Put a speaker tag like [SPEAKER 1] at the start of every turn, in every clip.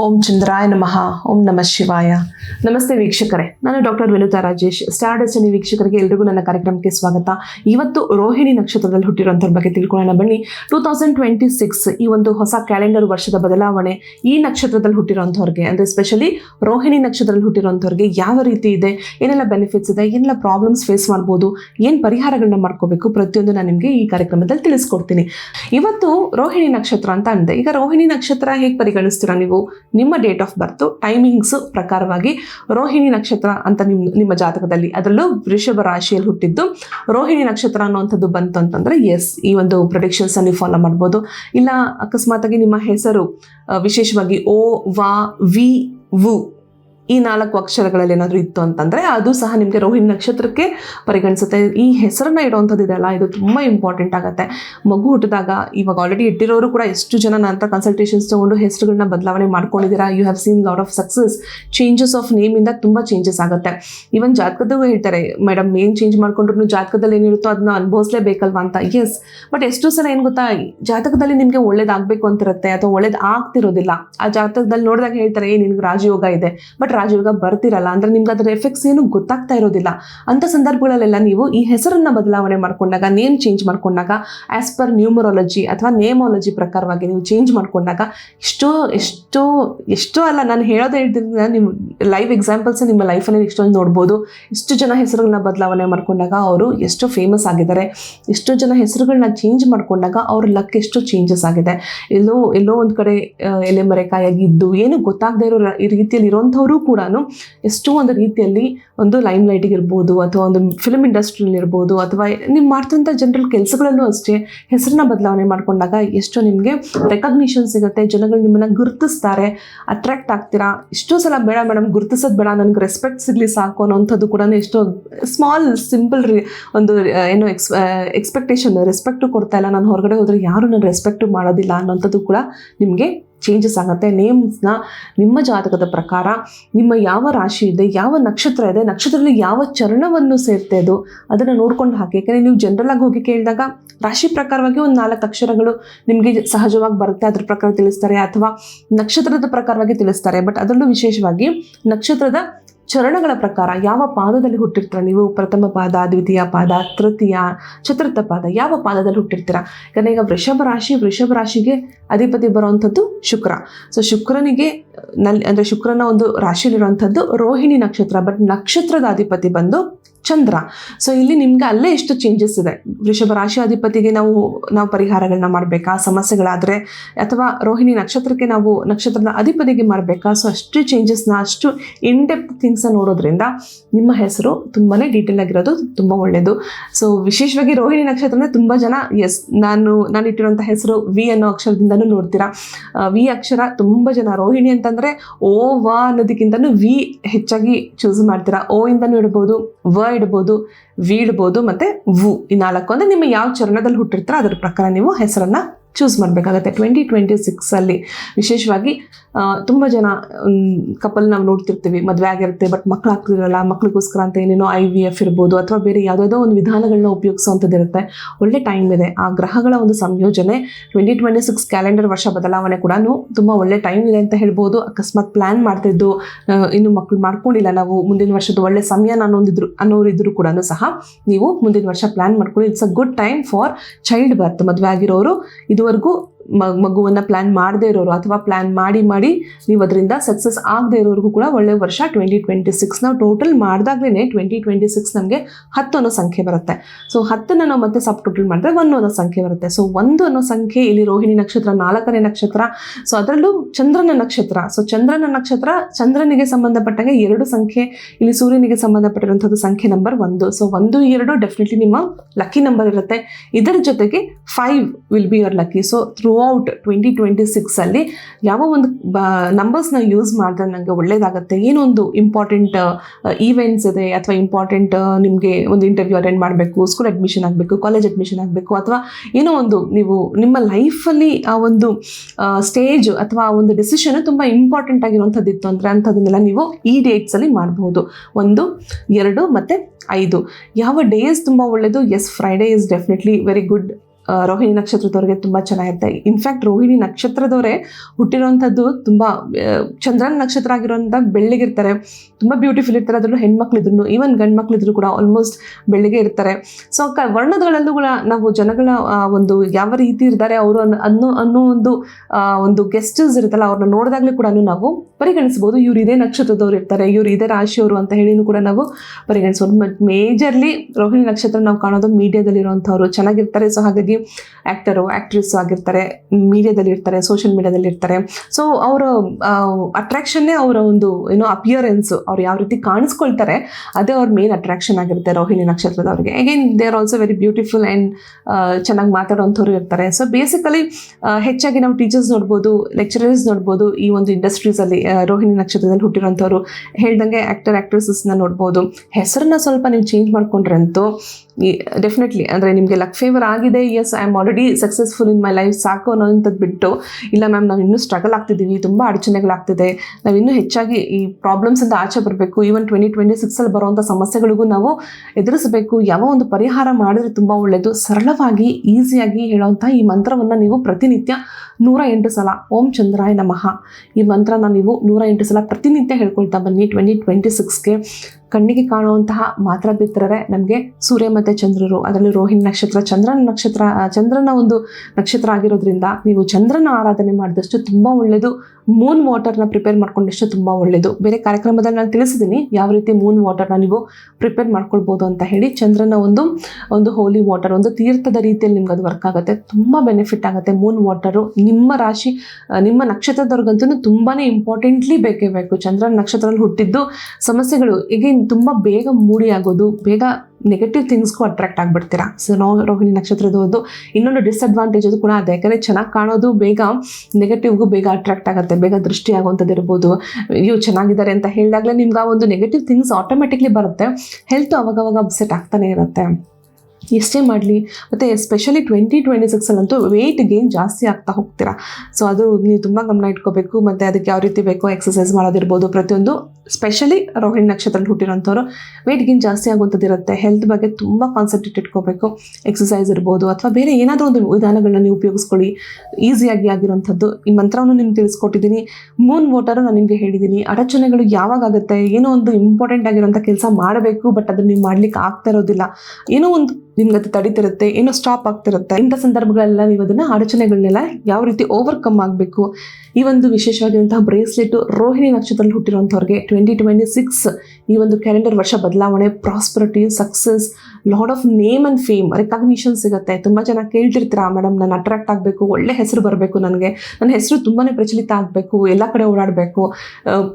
[SPEAKER 1] ಓಂ ಚಂದ್ರಾಯ ನಮಃ, ಓಂ ನಮಃ ಶಿವಾಯ. ನಮಸ್ತೆ ವೀಕ್ಷಕರೇ, ನಾನು ಡಾಕ್ಟರ್ ವಿನುತಾ ರಾಜೇಶ್, ಸ್ಟಾರ್ ವೀಕ್ಷಕರಿಗೆ ಎಲ್ರಿಗೂ ನನ್ನ ಕಾರ್ಯಕ್ರಮಕ್ಕೆ ಸ್ವಾಗತ. ಇವತ್ತು ರೋಹಿಣಿ ನಕ್ಷತ್ರದಲ್ಲಿ ಹುಟ್ಟಿರುವಂಥವ್ರ ಬಗ್ಗೆ ತಿಳ್ಕೊಳ್ಳೋಣ ಬನ್ನಿ. ಟೂ ತೌಸಂಡ್ ಟ್ವೆಂಟಿ ಸಿಕ್ಸ್ ಈ ಒಂದು ಹೊಸ ಕ್ಯಾಲೆಂಡರ್ ವರ್ಷದ ಬದಲಾವಣೆ ಈ ನಕ್ಷತ್ರದಲ್ಲಿ ಹುಟ್ಟಿರೋಂಥವ್ರಿಗೆ ಅಂದರೆ ಸ್ಪೆಷಲಿ ರೋಹಿಣಿ ನಕ್ಷತ್ರದಲ್ಲಿ ಹುಟ್ಟಿರೋಂಥವ್ರಿಗೆ ಯಾವ ರೀತಿ ಇದೆ, ಏನೆಲ್ಲ ಬೆನಿಫಿಟ್ಸ್ ಇದೆ, ಏನೆಲ್ಲ ಪ್ರಾಬ್ಲಮ್ಸ್ ಫೇಸ್ ಮಾಡ್ಬೋದು, ಏನು ಪರಿಹಾರಗಳನ್ನ ಮಾಡ್ಕೋಬೇಕು ಪ್ರತಿಯೊಂದು ನಾನು ನಿಮಗೆ ಈ ಕಾರ್ಯಕ್ರಮದಲ್ಲಿ ತಿಳಿಸ್ಕೊಡ್ತೀನಿ. ಇವತ್ತು ರೋಹಿಣಿ ನಕ್ಷತ್ರ ಅಂತ ಅಂದೆ ಈಗ ರೋಹಿಣಿ ನಕ್ಷತ್ರ ಹೇಗೆ ಪರಿಗಣಿಸ್ತೀರಾ ನೀವು? ನಿಮ್ಮ ಡೇಟ್ ಆಫ್ ಬರ್ತು ಟೈಮಿಂಗ್ಸ್ ಪ್ರಕಾರವಾಗಿ ರೋಹಿಣಿ ನಕ್ಷತ್ರ ಅಂತ ನಿಮ್ಮ ನಿಮ್ಮ ಜಾತಕದಲ್ಲಿ. ಅದರಲ್ಲೂ ವೃಷಭ ರಾಶಿಯಲ್ಲಿ ಹುಟ್ಟಿದ್ದು ರೋಹಿಣಿ ನಕ್ಷತ್ರ ಅನ್ನುವಂಥದ್ದು ಬಂತು ಅಂತಂದ್ರೆ ಎಸ್ ಈ ಒಂದು ಪ್ರೊಡಿಕ್ಷನ್ಸ್ ನೀವು ಫಾಲೋ ಮಾಡ್ಬೋದು. ಇಲ್ಲ, ಅಕಸ್ಮಾತಾಗಿ ನಿಮ್ಮ ಹೆಸರು ವಿಶೇಷವಾಗಿ ಓ, ವಾ, ವಿ, ವು ಈ ನಾಲ್ಕು ಅಕ್ಷರಗಳಲ್ಲಿ ಏನಾದರೂ ಇತ್ತು ಅಂತಂದರೆ ಅದು ಸಹ ನಿಮಗೆ ರೋಹಿಣಿ ನಕ್ಷತ್ರಕ್ಕೆ ಪರಿಗಣಿಸುತ್ತೆ. ಈ ಹೆಸರನ್ನ ಇಡುವಂಥದ್ದು ಇದೆಯಲ್ಲ, ಇದು ತುಂಬ ಇಂಪಾರ್ಟೆಂಟ್ ಆಗುತ್ತೆ. ಮಗು ಹುಟ್ಟಿದಾಗ ಇವಾಗ ಆಲ್ರೆಡಿ ಇಟ್ಟಿರೋರು ಕೂಡ ಎಷ್ಟು ಜನ ನಂತರ ಕನ್ಸಲ್ಟೇಷನ್ಸ್ ತೊಗೊಂಡು ಹೆಸರುಗಳನ್ನ ಬದಲಾವಣೆ ಮಾಡ್ಕೊಂಡಿದ್ದೀರಾ? You have seen lot of success changes of ನೇಮಿಂದ ತುಂಬ ಚೇಂಜಸ್ ಆಗುತ್ತೆ. ಈವನ್ ಜಾತಕದ್ದು ಹೇಳ್ತಾರೆ ಮೇಡಮ್ ಏನು ಚೇಂಜ್ ಮಾಡ್ಕೊಂಡ್ರು ಜಾತಕದಲ್ಲಿ ಏನಿರುತ್ತೋ ಅದನ್ನ ಅನುಭವಿಸ್ಲೇಬೇಕಲ್ವಾ ಅಂತ? ಎಸ್ ಬಟ್ ಎಷ್ಟು ಸಲ ಏನು ಗೊತ್ತಾ, ಜಾತಕದಲ್ಲಿ ನಿಮಗೆ ಒಳ್ಳೇದಾಗಬೇಕು ಅಂತಿರುತ್ತೆ, ಅಥವಾ ಒಳ್ಳೇದು ಆಗ್ತಿರೋದಿಲ್ಲ. ಆ ಜಾತಕದಲ್ಲಿ ನೋಡಿದಾಗ ಹೇಳ್ತಾರೆ, ಏ, ನಿನ್ಗೆ ರಾಜಯೋಗ ಇದೆ. ಬಟ್ ರಾಜಯೋಗ ಬರ್ತಿರಲ್ಲ, ಅಂದ್ರೆ ನಿಮ್ಗೆ ಅದರ ಎಫೆಕ್ಟ್ಸ್ ಏನು ಗೊತ್ತಾಗ್ತಾ ಇರೋದಿಲ್ಲ. ಅಂತ ಸಂದರ್ಭಗಳಲ್ಲೆಲ್ಲ ನೀವು ಈ ಹೆಸರನ್ನ ಬದಲಾವಣೆ ಮಾಡ್ಕೊಂಡಾಗ ನೇಮ್ ಚೇಂಜ್ ಮಾಡ್ಕೊಂಡಾಗ ಆ್ಯಸ್ ಪರ್ ನ್ಯೂಮರಾಲಜಿ ಅಥವಾ ನೇಮಾಲಜಿ ಪ್ರಕಾರವಾಗಿ ನೀವು ಚೇಂಜ್ ಮಾಡ್ಕೊಂಡಾಗ, ಎಷ್ಟೋ ಎಷ್ಟೋ ಎಷ್ಟೋ ಅಲ್ಲ, ನಾನು ಹೇಳೋದೇ ಹೇಳಿದ್ರಿಂದ ನಿಮ್ಮ ಲೈವ್ ಎಕ್ಸಾಂಪಲ್ಸ್ ನಿಮ್ಮ ಲೈಫಲ್ಲಿ ಎಷ್ಟೊಂದು ನೋಡ್ಬೋದು. ಇಷ್ಟು ಜನ ಹೆಸರುಗಳನ್ನ ಬದಲಾವಣೆ ಮಾಡ್ಕೊಂಡಾಗ ಅವರು ಎಷ್ಟು ಫೇಮಸ್ ಆಗಿದ್ದಾರೆ. ಎಷ್ಟೋ ಜನ ಹೆಸರುಗಳನ್ನ ಚೇಂಜ್ ಮಾಡ್ಕೊಂಡಾಗ ಅವ್ರ ಲಕ್ ಎಷ್ಟು ಚೇಂಜಸ್ ಆಗಿದೆ. ಎಲ್ಲೋ ಎಲ್ಲೋ ಒಂದು ಕಡೆ ಎಲೆ ಮರೆಕಾಯಾಗಿದ್ದು ಏನು ಗೊತ್ತಾಗದೇ ಇರೋ, ಈ ರೀತಿಯಲ್ಲಿ ಇರೋಂಥವರು ಕೂಡ ಎಷ್ಟೋ ಒಂದು ರೀತಿಯಲ್ಲಿ ಒಂದು ಲೈಮ್ ಲೈಟಿಗೆ ಇರ್ಬೋದು ಅಥವಾ ಒಂದು ಫಿಲ್ಮ್ ಇಂಡಸ್ಟ್ರಿಯಲ್ಲಿ ಇರ್ಬೋದು ಅಥವಾ ನೀವು ಮಾಡ್ತಂಥ ಜನರಲ್ ಕೆಲಸಗಳಲ್ಲೂ ಅಷ್ಟೇ ಹೆಸರನ್ನ ಬದಲಾವಣೆ ಮಾಡಿಕೊಂಡಾಗ ಎಷ್ಟೋ ನಿಮಗೆ ರೆಕಗ್ನಿಷನ್ ಸಿಗುತ್ತೆ, ಜನಗಳು ನಿಮ್ಮನ್ನು ಗುರುತಿಸ್ತಾರೆ ಅಟ್ರಾಕ್ಟ್ ಆಗ್ತೀರಾ? ಎಷ್ಟೋ ಸಲ ಬೇಡ ಮೇಡಮ್ ಗುರುತಿಸೋದು ಬೇಡ, ನನಗೆ ರೆಸ್ಪೆಕ್ಟ್ ಸಿಗಲಿ ಸಾಕು ಅನ್ನೋಂಥದ್ದು ಕೂಡ ಎಷ್ಟೋ ಸ್ಮಾಲ್ ಸಿಂಪಲ್ ರೀ ಒಂದು ಏನು ಎಕ್ಸ್ ಎಕ್ಸ್ಪೆಕ್ಟೇಷನ್ ರೆಸ್ಪೆಕ್ಟು ಕೊಡ್ತಾ ಇಲ್ಲ. ನಾನು ಹೊರಗಡೆ ಹೋದರೆ ಯಾರು ನಾನು ರೆಸ್ಪೆಕ್ಟು ಮಾಡೋದಿಲ್ಲ ಅನ್ನೋಂಥದ್ದು ಕೂಡ ನಿಮಗೆ ಚೇಂಜಸ್ ಆಗುತ್ತೆ. ನೇಮ್ಸ್ನ ನಿಮ್ಮ ಜಾತಕದ ಪ್ರಕಾರ ನಿಮ್ಮ ಯಾವ ರಾಶಿ ಇದೆ, ಯಾವ ನಕ್ಷತ್ರ ಇದೆ, ನಕ್ಷತ್ರದಲ್ಲಿ ಯಾವ ಚರಣವನ್ನು ಸೇರ್ತೆ ಅದು ಅದನ್ನು ನೋಡ್ಕೊಂಡು ಹಾಕಿ. ಯಾಕಂದರೆ ನೀವು ಜನರಲ್ ಆಗಿ ಹೋಗಿ ಕೇಳಿದಾಗ ರಾಶಿ ಪ್ರಕಾರವಾಗಿ ಒಂದು ನಾಲ್ಕು ಅಕ್ಷರಗಳು ನಿಮಗೆ ಸಹಜವಾಗಿ ಬರುತ್ತೆ. ಅದ್ರ ಪ್ರಕಾರ ತಿಳಿಸ್ತಾರೆ ಅಥವಾ ನಕ್ಷತ್ರದ ಪ್ರಕಾರವಾಗಿ ತಿಳಿಸ್ತಾರೆ. ಬಟ್ ಅದರಲ್ಲೂ ವಿಶೇಷವಾಗಿ ನಕ್ಷತ್ರದ ಚರಣಗಳ ಪ್ರಕಾರ ಯಾವ ಪಾದದಲ್ಲಿ ಹುಟ್ಟಿರ್ತೀರ ನೀವು? ಪ್ರಥಮ ಪಾದ, ದ್ವಿತೀಯ ಪಾದ, ತೃತೀಯ, ಚತುರ್ಥ ಪಾದ ಯಾವ ಪಾದದಲ್ಲಿ ಹುಟ್ಟಿರ್ತೀರ? ಯಾಕಂದರೆ ಈಗ ವೃಷಭ ರಾಶಿ ವೃಷಭ ರಾಶಿಗೆ ಅಧಿಪತಿ ಬರುವಂಥದ್ದು ಶುಕ್ರ. ಸೊ ಶುಕ್ರನಿಗೆ ನಲ್ಲಿ ಅಂದರೆ ಶುಕ್ರನ ಒಂದು ರಾಶಿಯಲ್ಲಿರುವಂಥದ್ದು ರೋಹಿಣಿ ನಕ್ಷತ್ರ. ಬಟ್ ನಕ್ಷತ್ರದ ಅಧಿಪತಿ ಬಂದು ಚಂದ್ರ. ಸೊ ಇಲ್ಲಿ ನಿಮ್ಗೆ ಅಲ್ಲೇ ಎಷ್ಟು ಚೇಂಜಸ್ ಇದೆ. ವೃಷಭ ರಾಶಿ ಅಧಿಪತಿಗೆ ನಾವು ನಾವು ಪರಿಹಾರಗಳನ್ನ ಮಾಡಬೇಕಾ? ಸಮಸ್ಯೆಗಳಾದರೆ, ಅಥವಾ ರೋಹಿಣಿ ನಕ್ಷತ್ರಕ್ಕೆ ನಾವು ನಕ್ಷತ್ರದ ಅಧಿಪತಿಗೆ ಮಾಡಬೇಕಾ? ಸೊ ಅಷ್ಟು ಚೇಂಜಸ್ನ ಅಷ್ಟು ಇನ್ ಡೆಪ್ತ್ ಥಿಂಗ್ಸ್ನ ನೋಡೋದ್ರಿಂದ ನಿಮ್ಮ ಹೆಸರು ತುಂಬಾ ಡೀಟೇಲ್ ಆಗಿರೋದು ತುಂಬ ಒಳ್ಳೆಯದು ಸೊ ವಿಶೇಷವಾಗಿ ರೋಹಿಣಿ ನಕ್ಷತ್ರ ಅಂದರೆ ತುಂಬ ಜನ ಎಸ್ ನಾನು ನಾನು ಇಟ್ಟಿರುವಂಥ ಹೆಸರು ವಿ ಅನ್ನೋ ಅಕ್ಷರದಿಂದನೂ ನೋಡ್ತೀರಾ? ವಿ ಅಕ್ಷರ ತುಂಬ ಜನ, ರೋಹಿಣಿ ಅಂತಂದರೆ ಓ ವ ಅನ್ನೋದಕ್ಕಿಂತನೂ ವಿ ಹೆಚ್ಚಾಗಿ ಚೂಸ್ ಮಾಡ್ತೀರಾ? ಓ ಇಂದನೂ ಇಡ್ಬೋದು, ವ ಇಡ್ಬೋದು ವಿ ಇಡ್ಬೋದು ಮತ್ತು ವು ಈ ನಾಲ್ಕು ಅಂದರೆ ನಿಮ್ಮ ಯಾವ ಚರಣದಲ್ಲಿ ಹುಟ್ಟಿರ್ತಾರೋ ಅದ್ರ ಪ್ರಕಾರ ನೀವು ಹೆಸರನ್ನು ಚೂಸ್ ಮಾಡಬೇಕಾಗತ್ತೆ. ಟ್ವೆಂಟಿ ಟ್ವೆಂಟಿ ಸಿಕ್ಸಲ್ಲಿ ವಿಶೇಷವಾಗಿ ತುಂಬ ಜನ ಕಪಲ್ ನಾವು ನೋಡ್ತಿರ್ತೀವಿ. ಮದುವೆ ಆಗಿರುತ್ತೆ ಬಟ್ ಮಕ್ಳು ಆಗ್ತಿರಲ್ಲ, ಮಕ್ಳಿಗೋಸ್ಕರ ಅಂತ ಏನೇನೋ ಐ ವಿ ಎಫ್ ಇರ್ಬೋದು, ಅಥವಾ ಬೇರೆ ಯಾವುದಾದ್ರೂ ಒಂದು ವಿಧಾನಗಳನ್ನ ಉಪಯೋಗಿಸುವಂಥದ್ದಿರುತ್ತೆ ಒಳ್ಳೆ ಟೈಮ್ ಇದೆ. ಆ ಗ್ರಹಗಳ ಒಂದು ಸಂಯೋಜನೆ ಟ್ವೆಂಟಿ ಟ್ವೆಂಟಿ ಸಿಕ್ಸ್ ಕ್ಯಾಲೆಂಡರ್ ವರ್ಷ ಬದಲಾವಣೆ ಕೂಡ ತುಂಬ ಒಳ್ಳೆ ಟೈಮ್ ಇದೆ ಅಂತ ಹೇಳ್ಬೋದು. ಅಕಸ್ಮಾತ್ ಪ್ಲ್ಯಾನ್ ಮಾಡ್ತಿದ್ದು ಇನ್ನು ಮಕ್ಕಳು ಮಾಡ್ಕೊಂಡಿಲ್ಲ. ನಾವು ಮುಂದಿನ ವರ್ಷದ ಒಳ್ಳೆ ಸಮಯ ಅನ್ನೋದಿದ್ರು, ಅನ್ನೋರಿದ್ರು ಕೂಡ ಸಹ ನೀವು ಮುಂದಿನ ವರ್ಷ ಪ್ಲ್ಯಾನ್ ಮಾಡ್ಕೊಳ್ಳಿ. It's a good time for child birth ಮದುವೆ ಆಗಿರೋರು ಇದುವರೆಗೂ ಮಗುವನ್ನು ಪ್ಲ್ಯಾನ್ ಮಾಡದೇ ಇರೋರು ಅಥವಾ ಪ್ಲ್ಯಾನ್ ಮಾಡಿ ಮಾಡಿ ನೀವು ಅದರಿಂದ ಸಕ್ಸಸ್ ಆಗದೆ ಇರೋರಿಗೂ ಕೂಡ ಒಳ್ಳೆ ವರ್ಷ ಟ್ವೆಂಟಿ ಟ್ವೆಂಟಿ ಸಿಕ್ಸ್ ನಾವು ಟೋಟಲ್ ಮಾಡಿದಾಗಲೇ ಟ್ವೆಂಟಿ ಟ್ವೆಂಟಿ ಸಿಕ್ಸ್ ನಮಗೆ ಹತ್ತು ಅನ್ನೋ ಸಂಖ್ಯೆ ಬರುತ್ತೆ. ಸೊ ಹತ್ತನ್ನು ನಾವು ಮತ್ತೆ ಸಬ್ ಟೋಟಲ್ ಮಾಡಿದ್ರೆ ಒಂದು ಅನ್ನೋ ಸಂಖ್ಯೆ ಬರುತ್ತೆ. ಸೊ ಒಂದು ಅನ್ನೋ ಸಂಖ್ಯೆ ಇಲ್ಲಿ ರೋಹಿಣಿ ನಕ್ಷತ್ರ, ನಾಲ್ಕನೇ ನಕ್ಷತ್ರ. ಸೊ ಅದರಲ್ಲೂ ಚಂದ್ರನ ನಕ್ಷತ್ರ. ಸೊ ಚಂದ್ರನ ನಕ್ಷತ್ರ ಚಂದ್ರನಿಗೆ ಸಂಬಂಧಪಟ್ಟಂಗೆ ಎರಡು ಸಂಖ್ಯೆ, ಇಲ್ಲಿ ಸೂರ್ಯನಿಗೆ ಸಂಬಂಧಪಟ್ಟಿರುವಂಥದ್ದು ಸಂಖ್ಯೆ ನಂಬರ್ ಒಂದು. ಸೊ ಒಂದು, ಎರಡು ಡೆಫಿನೆಟ್ಲಿ ನಿಮ್ಮ ಲಕ್ಕಿ ನಂಬರ್ ಇರುತ್ತೆ. ಇದರ ಜೊತೆಗೆ five will be your lucky so throughout twenty twenty ಸಿಕ್ಸಲ್ಲಿ ಯಾವ ಒಂದು ಬ ನಂಬರ್ಸ್ನ ಯೂಸ್ ಮಾಡಿದ್ರೆ ನನಗೆ ಒಳ್ಳೇದಾಗುತ್ತೆ? ಏನೊಂದು ಇಂಪಾರ್ಟೆಂಟ್ ಈವೆಂಟ್ಸ್ ಇದೆ ಅಥವಾ ಇಂಪಾರ್ಟೆಂಟ್ ನಿಮಗೆ ಒಂದು ಇಂಟರ್ವ್ಯೂ ಅಟೆಂಡ್ ಮಾಡಬೇಕು ಸ್ಕೂಲ್ ಅಡ್ಮಿಷನ್ ಆಗಬೇಕು ಕಾಲೇಜ್ ಅಡ್ಮಿಷನ್ ಆಗಬೇಕು ಅಥವಾ ಏನೋ ಒಂದು ನೀವು ನಿಮ್ಮ ಲೈಫಲ್ಲಿ ಆ ಒಂದು ಸ್ಟೇಜ್ ಅಥವಾ ಒಂದು ಡಿಸಿಷನ್ ತುಂಬ ಇಂಪಾರ್ಟೆಂಟ್ ಆಗಿರುವಂಥದ್ದು ಇತ್ತು ಅಂದರೆ ಅಂಥದ್ದನ್ನೆಲ್ಲ ನೀವು ಈ ಡೇಟ್ಸಲ್ಲಿ ಮಾಡಬಹುದು ಒಂದು, ಎರಡು ಮತ್ತು ಐದು. ಯಾವ ಡೇಸ್ ತುಂಬ ಒಳ್ಳೆಯದು yes Friday is definitely very good Rohini ನಕ್ಷತ್ರದವ್ರಿಗೆ ತುಂಬ ಚೆನ್ನಾಗಿರುತ್ತೆ. ಇನ್ಫ್ಯಾಕ್ಟ್ ರೋಹಿಣಿ ನಕ್ಷತ್ರದವರೇ ಹುಟ್ಟಿರೋವಂಥದ್ದು ತುಂಬ ಚಂದ್ರನ ನಕ್ಷತ್ರ ಆಗಿರೋಂಥ ಬೆಳ್ಳಿಗಿರ್ತಾರೆ. ತುಂಬ ಬ್ಯೂಟಿಫುಲ್ ಇರ್ತಾರೆ. ಅದರಲ್ಲೂ ಹೆಣ್ಮಕ್ಳಿದ್ರು ಈವನ್ ಗಂಡು ಮಕ್ಳಿದ್ರು ಕೂಡ ಆಲ್ಮೋಸ್ಟ್ ಬೆಳ್ಳಿಗೆ ಇರ್ತಾರೆ. ಸೊ ಕ, ವರ್ಣದಗಳಲ್ಲೂ ಕೂಡ ನಾವು ಜನಗಳ ಒಂದು ಯಾವ ರೀತಿ ಇರ್ತಾರೆ ಅವರು ಅನ್ನೋ ಅನ್ನೋ ಒಂದು ಒಂದು ಗೆಸ್ಟಸ್ ಇರುತ್ತಲ್ಲ, ಅವ್ರನ್ನ ನೋಡಿದಾಗಲೂ ಕೂಡ ನಾವು ಪರಿಗಣಿಸ್ಬೋದು ಇವ್ರು ಇದೇ ನಕ್ಷತ್ರದವ್ರು ಇರ್ತಾರೆ, ಇವ್ರು ಇದೇ ರಾಶಿಯವರು ಅಂತ ಹೇಳಿನೂ ಕೂಡ ನಾವು ಪರಿಗಣಿಸ್ಬೋದು ಮೇಜರ್ಲಿ ರೋಹಿಣಿ ನಕ್ಷತ್ರ ನಾವು ಕಾಣೋದು ಮೀಡಿಯಾದಲ್ಲಿರುವಂಥವ್ರು ಚೆನ್ನಾಗಿರ್ತಾರೆ. ಸೊ ಹಾಗಾಗಿ ಆ್ಯಕ್ಟರು ಆ್ಯಕ್ಟ್ರೆಸ್ ಆಗಿರ್ತಾರೆ ಮೀಡಿಯಾದಲ್ಲಿ ಇರ್ತಾರೆ ಸೋಷಿಯಲ್ ಮೀಡಿಯಾದಲ್ಲಿ ಇರ್ತಾರೆ ಸೊ ಅವರ ಅಟ್ರಾಕ್ಷನ್ನೇ ಅವರ ಒಂದು ಏನೋ ಅಪಿಯರೆನ್ಸ್ ಅವ್ರು ಯಾವ ರೀತಿ ಕಾಣಿಸ್ಕೊಳ್ತಾರೆ, ಅದೇ ಅವ್ರ ಮೇನ್ ಅಟ್ರಾಕ್ಷನ್ ಆಗಿರುತ್ತೆ Rohini ನಕ್ಷತ್ರದವ್ರಿಗೆ. Again they are also very beautiful and ಚೆನ್ನಾಗಿ ಮಾತಾಡೋವಂಥವ್ರು ಇರ್ತಾರೆ. ಸೊ ಬೇಸಿಕಲಿ ಹೆಚ್ಚಾಗಿ ನಾವು ಟೀಚರ್ಸ್ ನೋಡ್ಬೋದು ಲೆಕ್ಚರರ್ಸ್ ನೋಡ್ಬೋದು, ಈ ಒಂದು ಇಂಡಸ್ಟ್ರೀಸಲ್ಲಿ ರೋಹಿಣಿ ನಕ್ಷತ್ರದಲ್ಲಿ ಹುಟ್ಟಿರೋಂಥವ್ರು ಹೇಳ್ದಂಗೆ ಆ್ಯಕ್ಟರ್ ಆ್ಯಕ್ಟ್ರೆಸಸ್ನ ನೋಡ್ಬೋದು. ಹೆಸರನ್ನ ಸ್ವಲ್ಪ ನೀವು ಚೇಂಜ್ ಮಾಡ್ಕೊಂಡ್ರೆ ಅಂತೂ ಡೆಫಿನೆಟ್ಲಿ ಅಂದರೆ ನಿಮಗೆ ಲಕ್ ಫೇವರ್ ಆಗಿದೆ yes I am already successful in my life ಸಾಕು ಅನ್ನೋಂಥದ್ದು ಬಿಟ್ಟು, ಇಲ್ಲ ಮ್ಯಾಮ್ ನಾವು ಇನ್ನೂ ಸ್ಟ್ರಗಲ್ ಆಗ್ತಿದ್ದೀವಿ ತುಂಬ ಅಡಚಣೆಗಳಾಗ್ತಿದೆ. ನಾವು ಇನ್ನೂ ಹೆಚ್ಚಾಗಿ ಈ ಪ್ರಾಬ್ಲಮ್ಸಿಂದ ಆಚೆ ಬರಬೇಕು. ಈವನ್ ಟ್ವೆಂಟಿ ಟ್ವೆಂಟಿ ಸಿಕ್ಸಲ್ಲಿ ಬರುವಂಥ ಸಮಸ್ಯೆಗಳಿಗೂ ನಾವು ಎದುರಿಸಬೇಕು. ಯಾವ ಒಂದು ಪರಿಹಾರ ಮಾಡಿದ್ರೆ ತುಂಬ ಒಳ್ಳೆಯದು ಸರಳವಾಗಿ ಈಸಿಯಾಗಿ ಹೇಳೋವಂಥ ಈ ಮಂತ್ರವನ್ನು ನೀವು ಪ್ರತಿನಿತ್ಯ ನೂರ ಎಂಟು ಸಲ, ಓಂ ಚಂದ್ರಾಯ ನಮಃ. ಈ ಮಂತ್ರನ ನೀವು ನೂರ ಎಂಟು ಸಲ ಪ್ರತಿನಿತ್ಯ ಹೇಳ್ಕೊಳ್ತಾ ಬನ್ನಿ. ಟ್ವೆಂಟಿ ಟ್ವೆಂಟಿ ಸಿಕ್ಸ್ಗೆ ಕಣ್ಣಿಗೆ ಕಾಣುವಂತಹ ಮಾತ್ರ ಬಿತ್ತರೆ ನಮಗೆ ಸೂರ್ಯ ಮತ್ತು ಚಂದ್ರರು. ಅದರಲ್ಲಿ ರೋಹಿಣಿ ನಕ್ಷತ್ರ, ಚಂದ್ರನ ನಕ್ಷತ್ರ ಚಂದ್ರನ ಒಂದು ನಕ್ಷತ್ರ ಆಗಿರೋದ್ರಿಂದ ನೀವು ಚಂದ್ರನ ಆರಾಧನೆ ಮಾಡಿದಷ್ಟು ತುಂಬ ಒಳ್ಳೆಯದು ಮೂನ್ ವಾಟರ್ನ ಪ್ರಿಪೇರ್ ಮಾಡ್ಕೊಂಡಷ್ಟು ತುಂಬ ಒಳ್ಳೆಯದು ಬೇರೆ ಕಾರ್ಯಕ್ರಮದಲ್ಲಿ ನಾನು ತಿಳಿಸಿದ್ದೀನಿ ಯಾವ ರೀತಿ ಮೂನ್ ವಾಟರ್ನ ನೀವು ಪ್ರಿಪೇರ್ ಮಾಡ್ಕೊಳ್ಬೋದು ಅಂತ ಹೇಳಿ ಚಂದ್ರನ ಒಂದು ಒಂದು ಹೋಲಿ ವಾಟರ್ ಒಂದು ತೀರ್ಥದ ರೀತಿಯಲ್ಲಿ ನಿಮ್ಗೆ ಅದು ವರ್ಕ್ ಆಗುತ್ತೆ. ತುಂಬ ಬೆನಿಫಿಟ್ ಆಗುತ್ತೆ ಮೂನ್ ವಾಟರು ನಿಮ್ಮ ರಾಶಿ ನಿಮ್ಮ ನಕ್ಷತ್ರದವ್ರಿಗಂತೂ ತುಂಬಾ ಇಂಪಾರ್ಟೆಂಟ್ಲಿ ಬೇಕೇ ಬೇಕು. ಚಂದ್ರನ ನಕ್ಷತ್ರದಲ್ಲಿ ಹುಟ್ಟಿದ್ದು ಸಮಸ್ಯೆಗಳು ಈಗ ತುಂಬ ಬೇಗ ಮೂಡಿ ಆಗೋದು, ಬೇಗ ನೆಗೆಟಿವ್ ಥಿಂಗ್ಸ್ಗೂ ಅಟ್ರಾಕ್ಟ್ ಆಗಿಬಿಡ್ತೀರಾ? ಸೊ ನಾವು ರೋಹಿಣಿ ನಕ್ಷತ್ರದವ್ರದ್ದು ಇನ್ನೊಂದು ಡಿಸ್ಅಡ್ವಾಂಟೇಜ್ ಅದು ಕೂಡ ಅದೇ. ಯಾಕಂದರೆ ಚೆನ್ನಾಗಿ ಕಾಣೋದು ಬೇಗ ನೆಗೆಟಿವ್ಗೂ ಬೇಗ ಅಟ್ರಾಕ್ಟ್ ಆಗುತ್ತೆ, ಬೇಗ ದೃಷ್ಟಿ ಆಗುವಂಥದ್ದು ಇರ್ಬೋದು. ಇವು ಚೆನ್ನಾಗಿದ್ದಾರೆ ಅಂತ ಹೇಳಿದಾಗಲೇ ನಿಮ್ಗೆ ಆ ಒಂದು ನೆಗೆಟಿವ್ ಥಿಂಗ್ಸ್ ಆಟೋಮೆಟಿಕ್ಲಿ ಬರುತ್ತೆ. ಹೆಲ್ತ್ ಅವಾಗವಾಗ ಅಪ್ಸೆಟ್ ಆಗ್ತಾನೆ ಇರುತ್ತೆ. ಎಷ್ಟೇ ಮಾಡಲಿ, ಮತ್ತು ಎಸ್ಪೆಷಲಿ ಟ್ವೆಂಟಿ ಟ್ವೆಂಟಿ ಸಿಕ್ಸಲ್ಲಂತೂ ವೆಯ್ಟ್ ಗೇನ್ ಜಾಸ್ತಿ ಆಗ್ತಾ ಹೋಗ್ತೀರಾ? ಸೊ ಅದು ನೀವು ತುಂಬ ಗಮನ ಇಟ್ಕೋಬೇಕು, ಮತ್ತು ಅದಕ್ಕೆ ಯಾವ ರೀತಿ ಬೇಕೋ ಎಕ್ಸಸೈಸ್ ಮಾಡೋದಿರ್ಬೋದು, ಪ್ರತಿಯೊಂದು ಸ್ಪೆಷಲಿ ರೋಹಿಣಿ ನಕ್ಷತ್ರದಲ್ಲಿ ಹುಟ್ಟಿರೋಂಥವ್ರು ವೆಯ್ಟ್ ಗಿನ್ ಜಾಸ್ತಿ ಆಗುವಂಥದ್ದು ಇರುತ್ತೆ ಹೆಲ್ತ್ ಬಗ್ಗೆ ತುಂಬ ಕಾನ್ಸಂಟ್ರೇಟ್ ಇಟ್ಕೋಬೇಕು. ಎಕ್ಸಸೈಸ್ ಇರ್ಬೋದು ಅಥವಾ ಬೇರೆ ಏನಾದರೂ ಒಂದು ವಿಧಾನಗಳನ್ನ ನೀವು ಉಪಯೋಗಿಸ್ಕೊಳ್ಳಿ. ಈಸಿಯಾಗಿ ಆಗಿರುವಂಥದ್ದು. ಈ ಮಂತ್ರವನ್ನು ನಿಮ್ಗೆ ತಿಳಿಸ್ಕೊಟ್ಟಿದ್ದೀನಿ. ಮೂನ್ ವೋಟರು ನಾನು ನಿಮಗೆ ಹೇಳಿದ್ದೀನಿ. ಅಡಚಣೆಗಳು ಯಾವಾಗ ಆಗುತ್ತೆ? ಏನೋ ಒಂದು ಇಂಪಾರ್ಟೆಂಟ್ ಆಗಿರೋಂಥ ಕೆಲಸ ಮಾಡಬೇಕು ಬಟ್ ಅದನ್ನು ನೀವು ಮಾಡ್ಲಿಕ್ಕೆ ಆಗ್ತಾ ಇರೋದಿಲ್ಲ. ಏನೋ ಒಂದು ನಿಮ್ಗೆ ಅದು ತಡೀತಿರುತ್ತೆ. ಏನೋ ಸ್ಟಾಪ್ ಆಗ್ತಿರುತ್ತೆ. ಇಂಥ ಸಂದರ್ಭಗಳೆಲ್ಲ ನೀವು ಅದನ್ನು ಅಡಚಣೆಗಳನ್ನೆಲ್ಲ ಯಾವ ರೀತಿ ಓವರ್ಕಮ್ ಆಗಬೇಕು? ಈ ಒಂದು ವಿಶೇಷವಾಗಿರುವಂತಹ ಬ್ರೇಸ್ಲೆಟ್ ರೋಹಿಣಿ ನಕ್ಷತ್ರದಲ್ಲಿ ಹುಟ್ಟಿರುವಂಥವ್ರಿಗೆ ಟ್ವೆಂಟಿ ಟ್ವೆಂಟಿ ಸಿಕ್ಸ್ ಈ ಒಂದು ಕ್ಯಾಲೆಂಡರ್ ವರ್ಷ ಬದಲಾವಣೆ prosperity success lot of name and fame recognition ಸಿಗುತ್ತೆ. ತುಂಬ ಜನ ಕೇಳ್ತಿರ್ತೀರಾ, ಮೇಡಮ್, ನಾನು ಅಟ್ರಾಕ್ಟ್ ಆಗಬೇಕು, ಒಳ್ಳೆ ಹೆಸರು ಬರಬೇಕು ನನಗೆ. ನನ್ನ ಹೆಸರು ತುಂಬಾ ಪ್ರಚಲಿತ ಆಗಬೇಕು, ಎಲ್ಲ ಕಡೆ ಓಡಾಡಬೇಕು.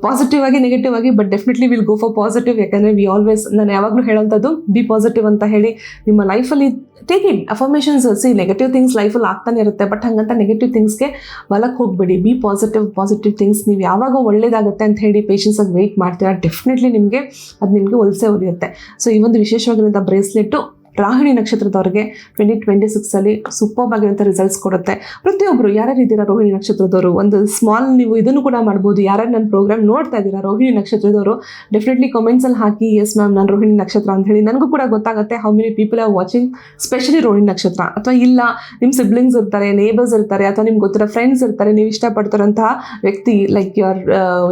[SPEAKER 1] ಪಾಸಿಟಿವ್ ಆಗಿ ನೆಗೆಟಿವ್ ಆಗಿ but definitely will go for positive ಯಾಕಂದರೆ ವಿ ಆಲ್ವೇಸ್ ನಾನು ಯಾವಾಗಲೂ ಹೇಳೋಂಥದ್ದು ಬಿ ಪಾಸಿಟಿವ್ ಅಂತ ಹೇಳಿ ನಿಮ್ಮ ಲೈಫಲ್ಲಿ take it affirmations see negative things ಲೈಫಲ್ಲಿ ಆಗ್ತಾನೆ ಇರುತ್ತೆ ಬಟ್ ಹಂಗಂತ ನೆಗೆಟಿವ್ ಥಿಂಗ್ಸ್ಗೆ ಹೊಲಕ್ಕೆ ಹೋಗಬೇಡಿ. ಬಿ ಪಾಸಿಟಿವ್ ಪಾಸಿಟಿವ್ ಥಿಂಗ್ಸ್ ನೀವು ಯಾವಾಗ ಒಳ್ಳೇದಾಗುತ್ತೆ ಅಂತ ಹೇಳಿ ಪೇಷನ್ಸಾಗಿ ವೆಯ್ಟ್ ಮಾಡ್ತೀರಾ ಡೆಫಿನೆಟ್ಲಿ ನಿಮಗೆ ಅದು ನಿಮಗೆ ಒಲಿಸೇ ಹೊಲಿಯುತ್ತೆ ಸೊ ಈ ಒಂದು ವಿಶೇಷವಾಗಿರುವಂಥ ಬ್ರೇಸ್ಲೆಟ್ಟು ರಾಹಿಣಿ ನಕ್ಷತ್ರದವ್ರಿಗೆ ಟ್ವೆಂಟಿ ಟ್ವೆಂಟಿ ಸಿಕ್ಸಲ್ಲಿ ಸೂಪರ್ ಆಗಿರೋಂಥ ರಿಸಲ್ಟ್ಸ್ ಕೊಡುತ್ತೆ. ಪ್ರತಿಯೊಬ್ಬರು ಯಾರ್ಯಾರು ಇದ್ದೀರಾ ರೋಹಿಣಿ ನಕ್ಷತ್ರದವರು? ಒಂದು ಸ್ಮಾಲ್ ನೀವು ಇದನ್ನು ಕೂಡ ಮಾಡ್ಬೋದು. ಯಾರ್ಯಾರು ನನ್ನ ಪ್ರೋಗ್ರಾಮ್ ನೋಡ್ತಾ ಇದ್ದೀರಾ ರೋಹಿಣಿ ನಕ್ಷತ್ರದವರು ಡೆಫಿನೆಟ್ಲಿ ಕಮೆಂಟ್ಸಲ್ಲಿ ಹಾಕಿ ಎಸ್ ಮ್ಯಾಮ್ ನಾನು ರೋಹಿಣಿ ನಕ್ಷತ್ರ ಅಂತ ಹೇಳಿ ನನಗೂ ಕೂಡ ಗೊತ್ತಾಗುತ್ತೆ how many people are watching specially Rohini ನಕ್ಷತ್ರ. ಅಥವಾ ಇಲ್ಲ ನಿಮ್ಮ ಸಿಬ್ಲಿಂಗ್ಸ್ ಇರ್ತಾರೆ ನೇಬರ್ಸ್ ಇರ್ತಾರೆ, ಅಥವಾ ನಿಮ್ಗೆ ಗೊತ್ತಿರೋ ಫ್ರೆಂಡ್ಸ್ ಇರ್ತಾರೆ, ನೀವು ಇಷ್ಟಪಡ್ತಿರೋಂತಹ ವ್ಯಕ್ತಿ ಲೈಕ್ ಯುವರ್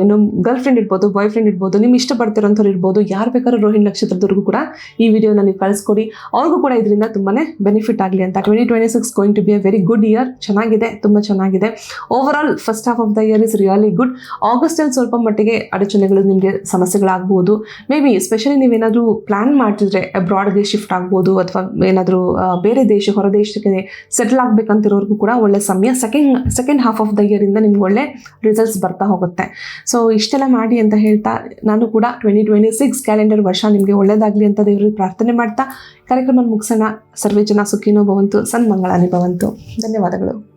[SPEAKER 1] ಏನು ಗರ್ಲ್ ಫ್ರೆಂಡ್ ಇರ್ಬೋದು ಬಾಯ್ ಫ್ರೆಂಡ್ ಇರ್ಬೋದು ನಿಮ್ಮ ಇಷ್ಟಪಡ್ತಿರೋಂಥವ್ರು ಇರ್ಬೋದು, ಯಾರು ಬೇಕಾದ್ರೂ ರೋಹಿಣಿ ನಕ್ಷತ್ರದವ್ರಿಗೂ ಕೂಡ ಈ ವಿಡಿಯೋನ ನೀವು ಕಳಿಸ್ಕೊಡಿ. ಅವ್ರಿಗೂ ಕೂಡ ಇದರಿಂದ ತುಂಬಾ ಬೆನಿಫಿಟ್ ಆಗಲಿ ಅಂತ. Twenty twenty six going to be a very good year ಚೆನ್ನಾಗಿದೆ, ತುಂಬ ಚೆನ್ನಾಗಿದೆ. Over all first half of the year is really good ಆಗಸ್ಟಲ್ಲಿ ಸ್ವಲ್ಪ ಮಟ್ಟಿಗೆ ಅಡಚಣೆಗಳು ನಿಮಗೆ ಸಮಸ್ಯೆಗಳಾಗ್ಬೋದು. ಮೇ ಬಿ ಸ್ಪೆಷಲಿ ನೀವೇನಾದರೂ ಪ್ಲ್ಯಾನ್ ಮಾಡ್ತಿದ್ರೆ ಅಬ್ರಾಡ್ಗೆ ಶಿಫ್ಟ್ ಆಗ್ಬೋದು ಅಥವಾ ಏನಾದರೂ ಬೇರೆ ದೇಶ, ಹೊರ ದೇಶಕ್ಕೆ ಸೆಟಲ್ ಆಗಬೇಕಂತಿರೋರ್ಗೂ ಕೂಡ ಒಳ್ಳೆ ಸಮಯ. Second second half of the ಇಯರಿಂದ ನಿಮ್ಗೆ ಒಳ್ಳೆ ರಿಸಲ್ಟ್ಸ್ ಬರ್ತಾ ಹೋಗುತ್ತೆ. ಸೊ ಇಷ್ಟೆಲ್ಲ ಮಾಡಿ ಅಂತ ಹೇಳ್ತಾ ನಾನು ಕೂಡ ಟ್ವೆಂಟಿ ಟ್ವೆಂಟಿ ಸಿಕ್ಸ್ ಕ್ಯಾಲೆಂಡರ್ ವರ್ಷ ನಿಮಗೆ ಒಳ್ಳೆಯದಾಗಲಿ ಅಂತ ದೇವರಲ್ಲಿ ಪ್ರಾರ್ಥನೆ ಮಾಡ್ತಾ ಕಾರ್ಯಕ್ರಮ ಮುಗಿಸೋಣ. ಸರ್ವೇ ಜನ ಸುಖಿನೋ ಭವಂತು. ಸನ್ಮಂಗಳಾನಿ ಭವಂತು. ಧನ್ಯವಾದಗಳು.